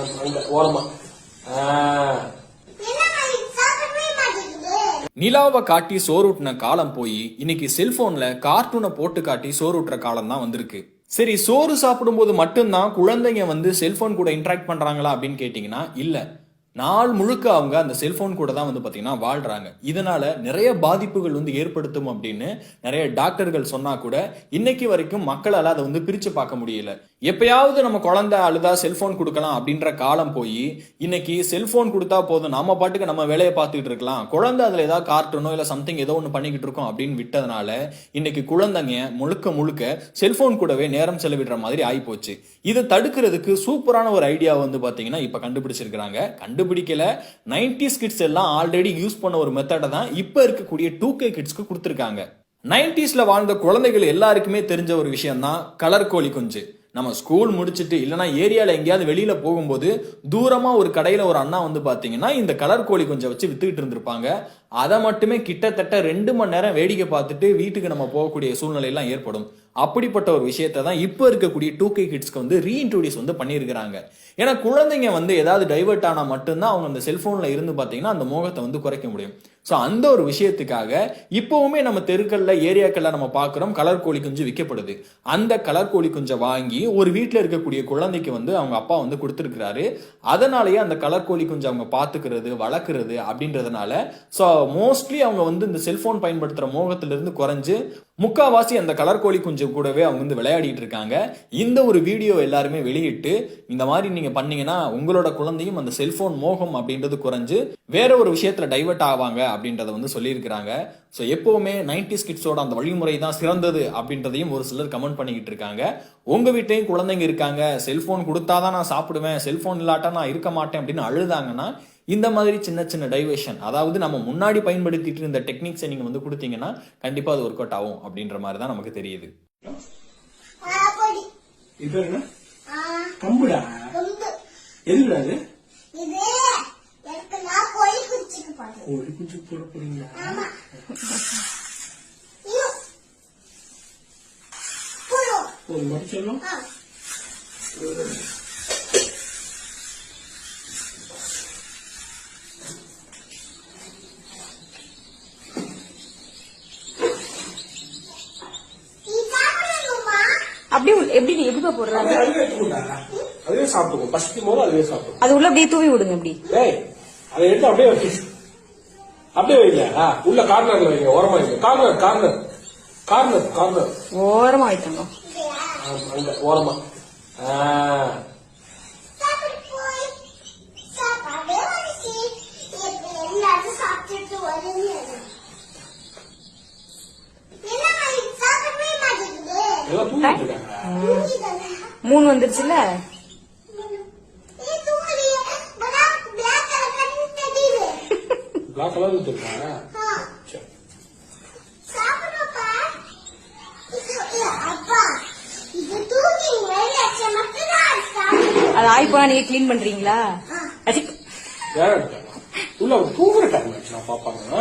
அந்த ஓரமா நிலாவை காட்டி சோறுட்டின காலம் போய் இன்னைக்கு செல்போன்ல கார்ட்டூனை போட்டு காட்டி சோறுட்டுற காலம் தான் வந்திருக்கு. சரி சோறு சாப்பிடும்போது மட்டும்தான் குழந்தைங்க வந்து செல்போன் கூட இன்ட்ராக்ட் பண்றாங்களா அப்படின்னு கேட்டிங்கன்னா இல்லை. நாள் முழுக்க அவங்க அந்த செல்போன் கூட தான் வந்து பார்த்தீங்கன்னா வாழ்றாங்க. இதனால நிறைய பாதிப்புகள் வந்து ஏற்படுத்தும் அப்படின்னு நிறைய டாக்டர்கள் சொன்னா கூட இன்னைக்கு வரைக்கும் மக்களால் அதை வந்து பிரித்து பார்க்க முடியல. எப்பயாவது நம்ம குழந்தை அழுதா செல்போன் கொடுக்கலாம் அப்படின்ற காலம் போய் இன்னைக்கு செல்போன் கொடுத்தா போதும் நம்ம பாட்டுக்கு நம்ம வேலையை பார்த்துக்கிட்டு இருக்கலாம். குழந்தை அதில் ஏதாவது கார்ட்டூனோ இல்லை சம்திங் ஏதோ ஒன்று பண்ணிக்கிட்டு இருக்கோம் அப்படின்னு விட்டதுனால இன்னைக்கு குழந்தைங்க முழுக்க முழுக்க செல்போன் கூடவே நேரம் செலவிடுற மாதிரி ஆகிப்போச்சு இதை தடுக்கிறதுக்கு சூப்பரான ஒரு ஐடியா வந்து பார்த்தீங்கன்னா இப்போ கண்டுபிடிச்சிருக்கிறாங்க. கண்டுபிடிக்கல. 90s கிட்ஸ் எல்லாம் ஆல்ரெடி யூஸ் பண்ண ஒரு மெத்தடை தான் இப்போ இருக்கக்கூடிய டூ கே கிட்ஸ்க்கு கொடுத்துருக்காங்க. நைன்டிஸ்ல வாழ்ந்த குழந்தைகள் எல்லாருக்குமே தெரிஞ்ச ஒரு விஷயம் தான் கலர் கோழி குஞ்சு. நம்ம ஸ்கூல் முடிச்சுட்டு இல்லைனா ஏரியாவில் எங்கேயாவது வெளியில் போகும்போது தூரமாக ஒரு கடையில் ஒரு அண்ணா வந்து பார்த்தீங்கன்னா இந்த கலர் கோழி கொஞ்சம் வச்சு வித்துக்கிட்டு இருந்திருப்பாங்க. அதை மட்டுமே கிட்டத்தட்ட ரெண்டு மணி நேரம் வேடிக்கை பார்த்துட்டு வீட்டுக்கு நம்ம போகக்கூடிய சூழ்நிலையெல்லாம் ஏற்படும். அப்படிப்பட்ட ஒரு விஷயத்தை தான் இப்போ இருக்கக்கூடிய டூ கே கிட்ஸ்க்கு வந்து ரீஇன்ட்ரோடியூஸ் வந்து பண்ணியிருக்கிறாங்க. ஏன்னா குழந்தைங்க வந்து ஏதாவது டைவர்ட் ஆனால் மட்டும்தான் அவங்க அந்த செல்ஃபோனில் இருந்து பார்த்தீங்கன்னா அந்த மோகத்தை வந்து குறைக்க முடியும். ஸோ அந்த ஒரு விஷயத்துக்காக இப்போவுமே நம்ம தெருக்களில் ஏரியாக்கள்ல நம்ம பார்க்குறோம் கலர் கோழி குஞ்சு விற்கப்படுது. அந்த கலர் கோழி குஞ்சை வாங்கி ஒரு வீட்டில் இருக்கக்கூடிய குழந்தைக்கு வந்து அவங்க அப்பா வந்து கொடுத்துருக்கிறாரு. அதனாலேயே அந்த கலர் கோழி குஞ்சு அவங்க பார்த்துக்கிறது வளர்க்குறது அப்படின்றதுனால ஸோ மோஸ்ட்லி அவங்க வந்து இந்த செல்ஃபோன் பயன்படுத்துகிற மோகத்திலிருந்து குறைஞ்சு முக்காவாசி அந்த கலர் கோழி குஞ்சு கூடவே அவங்க வந்து விளையாடிட்டு இருக்காங்க. இந்த ஒரு வீடியோ எல்லாருமே வெளியிட்டு இந்த மாதிரி நீங்க பண்ணீங்கன்னா உங்களோட குழந்தையும் அந்த செல்போன் மோகம் அப்படின்றது குறைஞ்சு வேற ஒரு விஷயத்துல டைவர்ட் ஆவாங்க அப்படின்றத வந்து சொல்லியிருக்கிறாங்க. ஸோ எப்பவுமே நைன்டி கிட்ஸோட அந்த வழிமுறை தான் சிறந்தது அப்படின்றதையும் ஒரு சிலர் கமெண்ட் பண்ணிக்கிட்டு இருக்காங்க. உங்க வீட்லயும் குழந்தைங்க இருக்காங்க. செல்போன் கொடுத்தாதான் நான் சாப்பிடுவேன். செல்போன் இல்லாட்டா நான் இருக்க மாட்டேன் அப்படின்னு அழுதாங்கன்னா இந்த மாதிரி சின்ன சின்ன டைவர்ஷன் அதாவது நம்ம முன்னாடி பயன்படுத்திட்டு இருந்த டெக்னிக்ஸை நீங்க வந்து கொடுத்தீங்கன்னா கண்டிப்பா அது ஒர்க் அவுட் ஆகும் அப்படின்ற மாதிரி தான் நமக்கு தெரியுது. இது என்ன? கம்புடா? எதுக்குடா ஒரு குஞ்சு போட போறீங்களா? ஒரு மடிச்சலும் அப்படியே உள்ள- எப்படி எப்படிப்பா போடுறாங்க அதுவே சாப்பிடுவோம் பசிக்கும் போது அதுவே சாப்பிடும் அது உள்ள அப்படியே தூவி விடுங்க அப்படி ஏய் அதை எடுத்து அப்படியே அப்படியே வைங்க. உள்ள கார்னர்ல வைங்க ஓரமா வைங்க. கார்னர் கார்னர் கார்னர் கார்னர் ஓரமா ஆமா, அங்க ஓரமா. மூணு வந்துருச்சுல பிளாக் கலர் சரி அது ஆய் போனா நீங்க கிளீன் பண்றீங்களா? உள்ள ஒரு தூங்குற டைம் ஆச்சு நான் பாப்பாங்க.